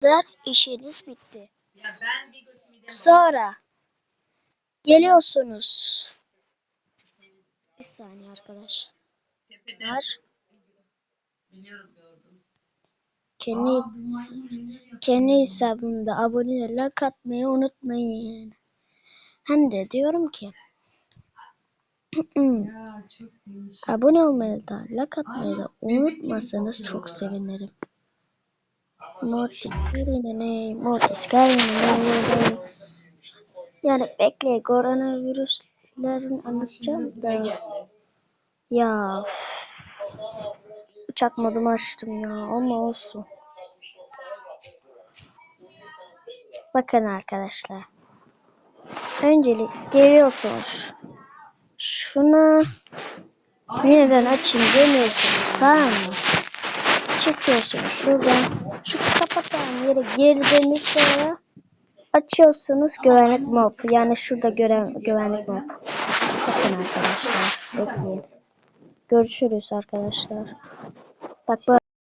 kadar işiniz bitti. Sonra geliyorsunuz. Bir saniye arkadaş. Var. Kendi, kendi hesabımda abone like atmayı unutmayın. Hem de diyorum ki abone olmayı da like atmayı da unutmasanız çok sevinirim. Mortis ne? Mortis gelmedi. Yani bekle koronavirüslerin anlatacağım da. Ya uçak modumu açtım ya ama olsun. Bakın arkadaşlar. Öncelik geliyorsunuz. Şuna yeniden açın demiyorsunuz tamam mı? Çıkıyorsunuz şuradan. Şu yere girdiniz sonra açıyorsunuz güvenlik mob. Yani şurada gören güvenlik mob. Bakın arkadaşlar. Bekleyin. Görüşürüz arkadaşlar. Bak böyle.